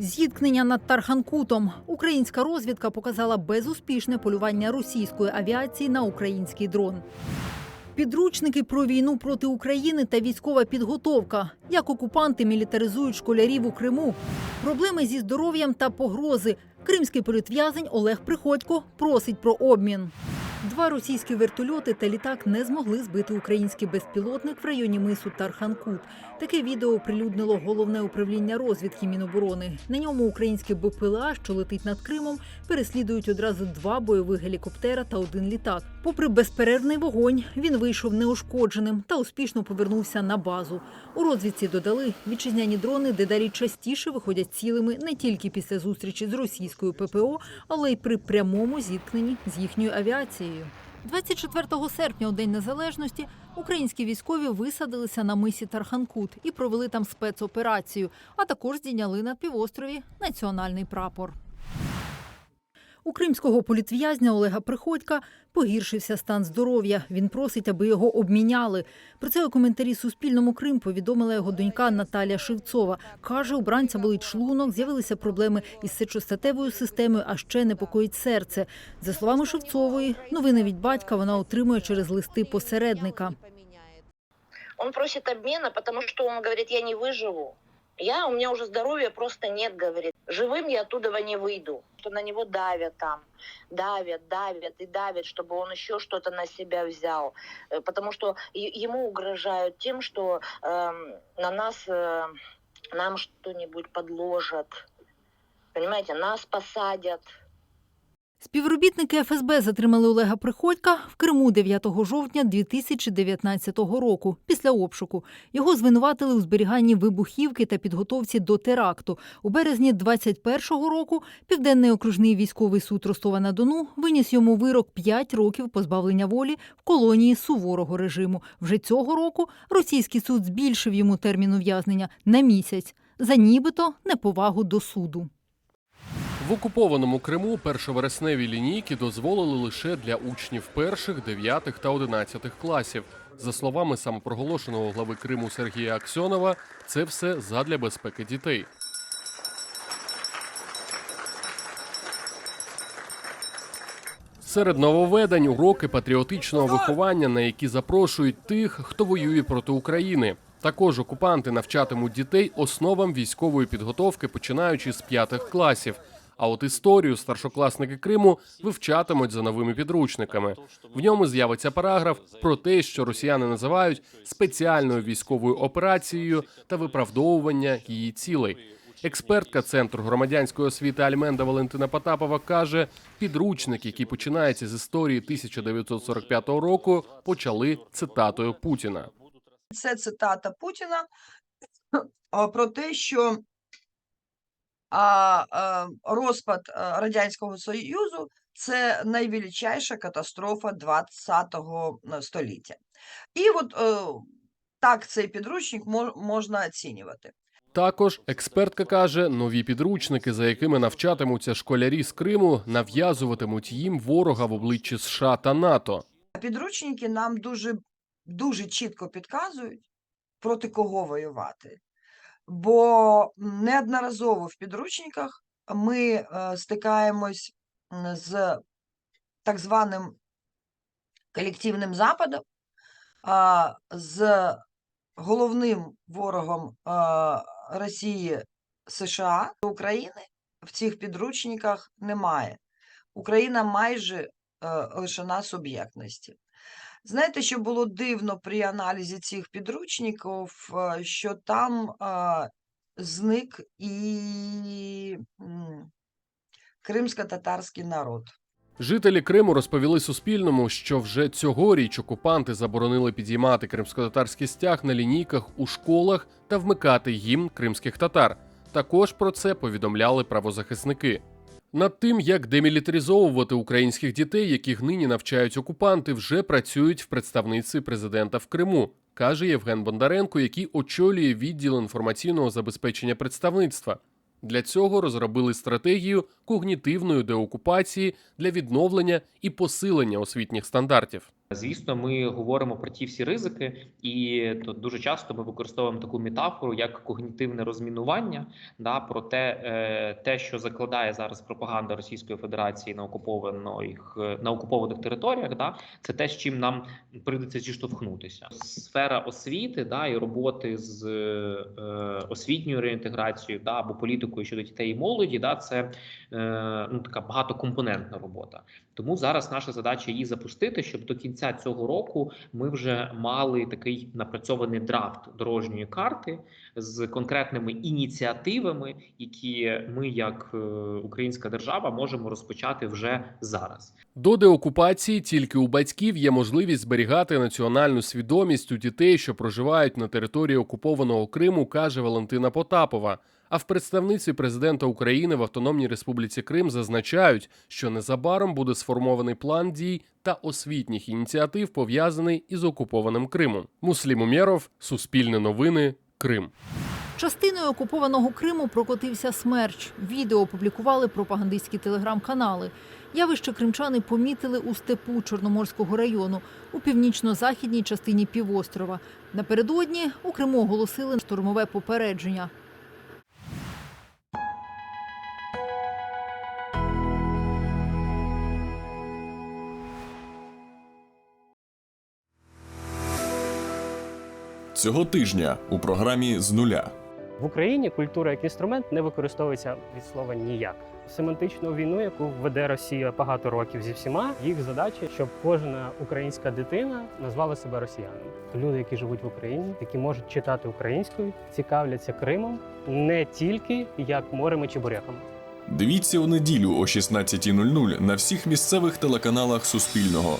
Зіткнення над Тарханкутом. Українська розвідка показала безуспішне полювання російської авіації на український дрон. Підручники про війну проти України та військова підготовка. Як окупанти мілітаризують школярів у Криму. Проблеми зі здоров'ям та погрози. Кримський політв'язень Олег Приходько просить про обмін. Два російські вертольоти та літак не змогли збити український безпілотник в районі мису Тарханкут. Таке відео оприлюднило головне управління розвідки Міноборони. На ньому українське БПЛА, що летить над Кримом, переслідують одразу два бойових гелікоптера та один літак. Попри безперервний вогонь, він вийшов неушкодженим та успішно повернувся на базу. У розвідці додали, вітчизняні дрони дедалі частіше виходять цілими не тільки після зустрічі з російською ППО, але й при прямому зіткненні з їхньою авіацією. 24 серпня, у День Незалежності, українські військові висадилися на мисі Тарханкут і провели там спецоперацію, а також здійняли на півострові національний прапор. У кримського політв'язня Олега Приходька погіршився стан здоров'я. Він просить, аби його обміняли. Про це у коментарі Суспільному Крим повідомила його донька Наталя Шевцова. Каже, у бранця болить шлунок, з'явилися проблеми із сечостатевою системою, а ще непокоїть серце. За словами Шевцової, новини від батька вона отримує через листи посередника. Он просит обмена, потому что он говорит, я не выживу. Я, у меня уже здоровья просто нет, говорит. Живым я оттуда не выйду. Что на него давят там, давят, давят и давят, чтобы он еще что-то на себя взял. Э, Потому что ему угрожают тем, что эм, на нас, э, нам что-нибудь подложат. Понимаете, нас посадят. Співробітники ФСБ затримали Олега Приходька в Криму 9 жовтня 2019 року після обшуку. Його звинуватили у зберіганні вибухівки та підготовці до теракту. У березні 21-го року Південний окружний військовий суд Ростова-на-Дону виніс йому вирок 5 років позбавлення волі в колонії суворого режиму. Вже цього року російський суд збільшив йому термін ув'язнення на місяць за нібито неповагу до суду. В окупованому Криму першовересневі лінійки дозволили лише для учнів перших, дев'ятих та одинадцятих класів. За словами самопроголошеного глави Криму Сергія Аксьонова, це все задля безпеки дітей. Серед нововведень уроки патріотичного виховання, на які запрошують тих, хто воює проти України. Також окупанти навчатимуть дітей основам військової підготовки, починаючи з п'ятих класів. А от історію старшокласники Криму вивчатимуть за новими підручниками. В ньому з'явиться параграф про те, що росіяни називають спеціальною військовою операцією та виправдовування її цілей. Експертка центру громадянської освіти Альменда Валентина Потапова каже: підручник, який починається з історії 1945 року, почали цитатою Путіна. Це цитата Путіна про те, що а, розпад Радянського Союзу це найвеличайша катастрофа ХХ століття. І от е, так цей підручник мож, можна оцінювати. Також експертка каже, нові підручники, за якими навчатимуться школярі з Криму, нав'язуватимуть їм ворога в обличчі США та НАТО. Підручники нам дуже, дуже чітко підказують, проти кого воювати. Бо неодноразово в підручниках ми е, стикаємось з так званим колективним Западом, з головним ворогом Росії США України в цих підручниках немає. Україна майже е, лишена суб'єктності. Знаєте, що було дивно при аналізі цих підручників, що там е, зник і кримсько-татарський народ. Жителі Криму розповіли Суспільному, що вже цьогоріч окупанти заборонили підіймати кримсько-татарський стяг на лінійках у школах та вмикати гімн кримських татар. Також про це повідомляли правозахисники. Над тим, як демілітаризовувати українських дітей, яких нині навчають окупанти, вже працюють в представниці президента в Криму, каже Євген Бондаренко, який очолює відділ інформаційного забезпечення представництва. Для цього розробили стратегію когнітивної деокупації для відновлення і посилення освітніх стандартів. Звісно, ми говоримо про ті всі ризики, і тут дуже часто ми використовуємо таку метафору як когнітивне розмінування. Да, про те, е, те, що закладає зараз пропаганда Російської Федерації на окупованих на окупованих територіях, да, це те, з чим нам прийдеться зіштовхнутися. Сфера освіти да, і роботи з е, освітньою реінтеграцією да, або політикою щодо дітей і молоді, да, це е, ну, така багатокомпонентна робота. Тому зараз наша задача її запустити, щоб до кінця цього року ми вже мали такий напрацьований драфт дорожньої карти з конкретними ініціативами, які ми, як е, українська держава, можемо розпочати вже зараз. До деокупації тільки у батьків є можливість зберігати національну свідомість у дітей, що проживають на території окупованого Криму, каже Валентина Потапова. А в представниці президента України в Автономній Республіці Крим зазначають, що незабаром буде сформований план дій та освітніх ініціатив, пов'язаний із окупованим Кримом. Муслім Умєров, Суспільне новини, Крим. Частиною окупованого Криму прокотився смерч. Відео опублікували пропагандистські телеграм-канали. Явище кримчани помітили у степу Чорноморського району у північно-західній частині півострова. Напередодні у Криму оголосили штурмове попередження. Цього тижня у програмі з нуля. В Україні культура як інструмент не використовується від слова ніяк. Семантичну війну, яку веде Росія багато років зі всіма, їх задача, щоб кожна українська дитина назвала себе росіянином. Люди, які живуть в Україні, які можуть читати українською, цікавляться Кримом не тільки як морем і чебуреками. Дивіться у неділю о 16.00 на всіх місцевих телеканалах Суспільного.